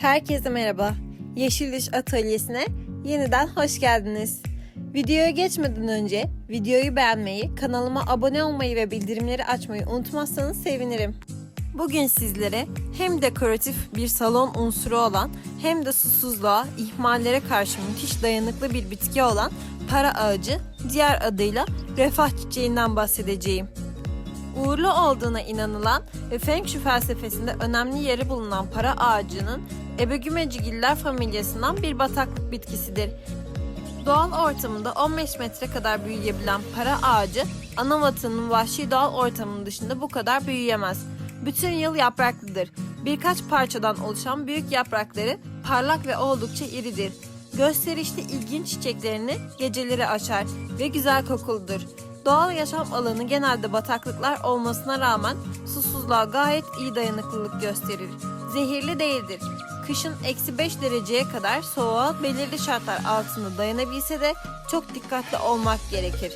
Herkese merhaba. Yeşil Diş Atölyesi'ne yeniden hoş geldiniz. Videoya geçmeden önce videoyu beğenmeyi, kanalıma abone olmayı ve bildirimleri açmayı unutmazsanız sevinirim. Bugün sizlere hem dekoratif bir salon unsuru olan hem de susuzluğa, ihmallere karşı müthiş dayanıklı bir bitki olan para ağacı, diğer adıyla refah çiçeğinden bahsedeceğim. Uğurlu olduğuna inanılan ve Feng Shui felsefesinde önemli yeri bulunan para ağacının Ebegümecigiller familyasından bir bataklık bitkisidir. Doğal ortamında 15 metre kadar büyüyebilen para ağacı, ana vatanın vahşi doğal ortamının dışında bu kadar büyüyemez. Bütün yıl yapraklıdır. Birkaç parçadan oluşan büyük yaprakları parlak ve oldukça iridir. Gösterişli ilginç çiçeklerini geceleri açar ve güzel kokuludur. Doğal yaşam alanı genelde bataklıklar olmasına rağmen susuzluğa gayet iyi dayanıklılık gösterir. Zehirli değildir. Kışın eksi 5 dereceye kadar soğuğa belirli şartlar altında dayanabilse de çok dikkatli olmak gerekir.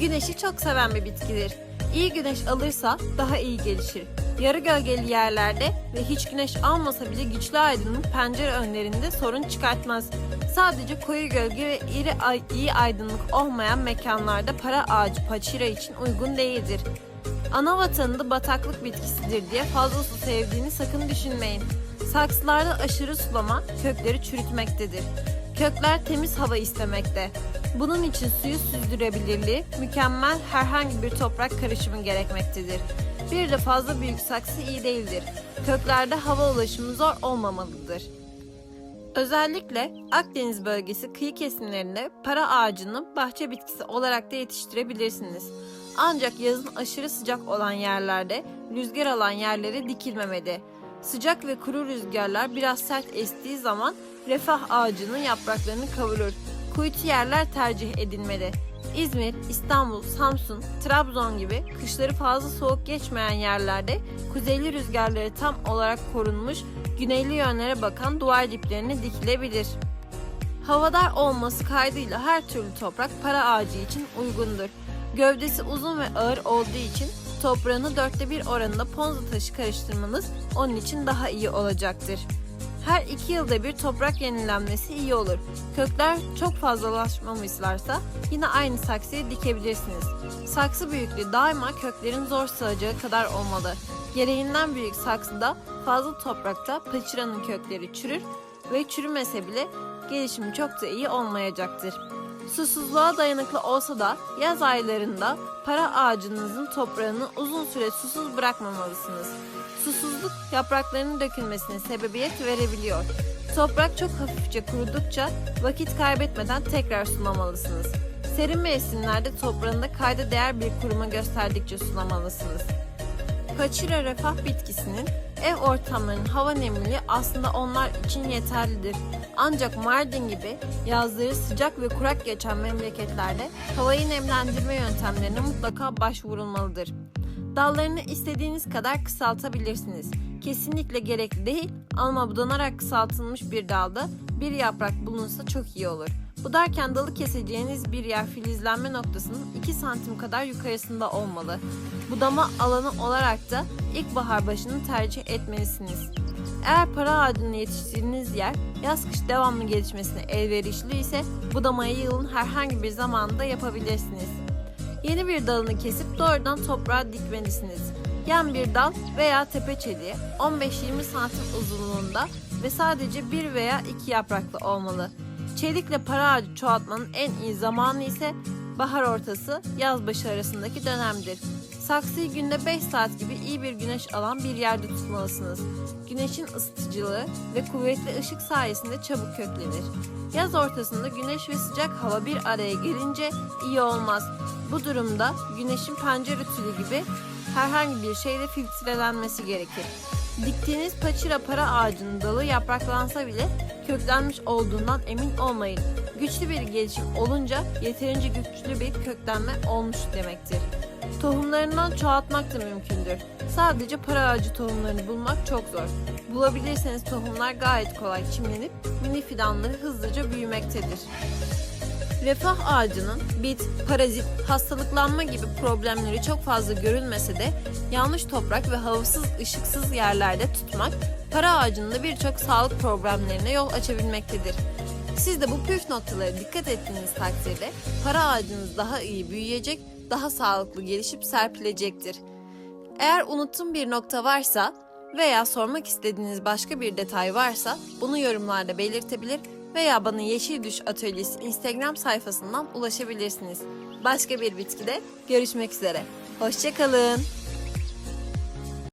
Güneşi çok seven bir bitkidir. İyi güneş alırsa daha iyi gelişir. Yarı gölgeli yerlerde ve hiç güneş almasa bile güçlü aydınlık pencere önlerinde sorun çıkartmaz. Sadece koyu gölge ve iri ay- iyi aydınlık olmayan mekanlarda para ağacı paçira için uygun değildir. Ana vatanında bataklık bitkisidir diye fazla su sevdiğini sakın düşünmeyin. Saksılarda aşırı sulama kökleri çürütmektedir. Kökler temiz hava istemekte. Bunun için suyu süzdürebilirliği, mükemmel herhangi bir toprak karışımı gerekmektedir. Bir de fazla büyük saksı iyi değildir. Köklerde hava ulaşımı zor olmamalıdır. Özellikle Akdeniz bölgesi kıyı kesimlerinde para ağacını bahçe bitkisi olarak da yetiştirebilirsiniz. Ancak yazın aşırı sıcak olan yerlerde rüzgar alan yerlere dikilmemeli. Sıcak ve kuru rüzgarlar biraz sert estiği zaman refah ağacının yapraklarını kavurur. Kuytu yerler tercih edilmeli. İzmir, İstanbul, Samsun, Trabzon gibi kışları fazla soğuk geçmeyen yerlerde kuzeyli rüzgarları tam olarak korunmuş güneyli yönlere bakan duvar diplerine dikilebilir. Havadar olması kaydıyla her türlü toprak para ağacı için uygundur. Gövdesi uzun ve ağır olduğu için toprağını dörtte bir oranında ponza taşı karıştırmanız onun için daha iyi olacaktır. Her iki yılda bir toprak yenilenmesi iyi olur. Kökler çok fazlalaşmamışlarsa yine aynı saksıyı dikebilirsiniz. Saksı büyüklüğü daima köklerin zor sığacağı kadar olmalı. Gereğinden büyük saksıda fazla toprakta paçıranın kökleri çürür ve çürümese bile gelişimi çok da iyi olmayacaktır. Susuzluğa dayanıklı olsa da yaz aylarında para ağacınızın toprağını uzun süre susuz bırakmamalısınız. Susuzluk yapraklarının dökülmesine sebebiyet verebiliyor. Toprak çok hafifçe kurudukça vakit kaybetmeden tekrar sulamalısınız. Serin mevsimlerde toprağında kayda değer bir kuruma gösterdikçe sulamalısınız. Paçira refah bitkisinin ev ortamlarının hava nemliliği aslında onlar için yeterlidir. Ancak Mardin gibi yazları sıcak ve kurak geçen memleketlerde havayı nemlendirme yöntemlerine mutlaka başvurulmalıdır. Dallarını istediğiniz kadar kısaltabilirsiniz. Kesinlikle gerekli değil ama budanarak kısaltılmış bir dalda bir yaprak bulunsa çok iyi olur. Budarken dalı keseceğiniz bir yer filizlenme noktasının 2 santim kadar yukarısında olmalı. Budama alanı olarak da ilkbahar başını tercih etmelisiniz. Eğer para ağacını yetiştirdiğiniz yer yaz kış devamlı gelişmesine elverişli ise budamayı yılın herhangi bir zamanında yapabilirsiniz. Yeni bir dalını kesip doğrudan toprağa dikmelisiniz. Yan bir dal veya tepe çeliği 15-20 santim uzunluğunda ve sadece bir veya iki yapraklı olmalı. Çelikle para ağacı çoğaltmanın en iyi zamanı ise bahar ortası yaz başı arasındaki dönemdir. Saksıyı günde 5 saat gibi iyi bir güneş alan bir yerde tutmalısınız. Güneşin ısıtıcılığı ve kuvvetli ışık sayesinde çabuk köklenir. Yaz ortasında güneş ve sıcak hava bir araya gelince iyi olmaz. Bu durumda güneşin pencere tülü gibi herhangi bir şeyle filtrelenmesi gerekir. Diktiğiniz paçira para ağacının dalı yapraklansa bile köklenmiş olduğundan emin olmayın. Güçlü bir gelişim olunca yeterince güçlü bir köklenme olmuş demektir. Tohumlarından çoğaltmak da mümkündür. Sadece para ağacı tohumlarını bulmak çok zor. Bulabilirseniz tohumlar gayet kolay çimlenip mini fidanları hızlıca büyümektedir. Refah ağacının bit, parazit, hastalıklanma gibi problemleri çok fazla görülmese de yanlış toprak ve havasız, ışıksız yerlerde tutmak para ağacının da birçok sağlık problemlerine yol açabilmektedir. Siz de bu püf noktalara dikkat ettiğiniz takdirde para ağacınız daha iyi büyüyecek, daha sağlıklı gelişip serpilecektir. Eğer unuttuğum bir nokta varsa veya sormak istediğiniz başka bir detay varsa bunu yorumlarda belirtebilir veya bana Yeşil Düş Atölyesi Instagram sayfasından ulaşabilirsiniz. Başka bir bitkide görüşmek üzere. Hoşçakalın.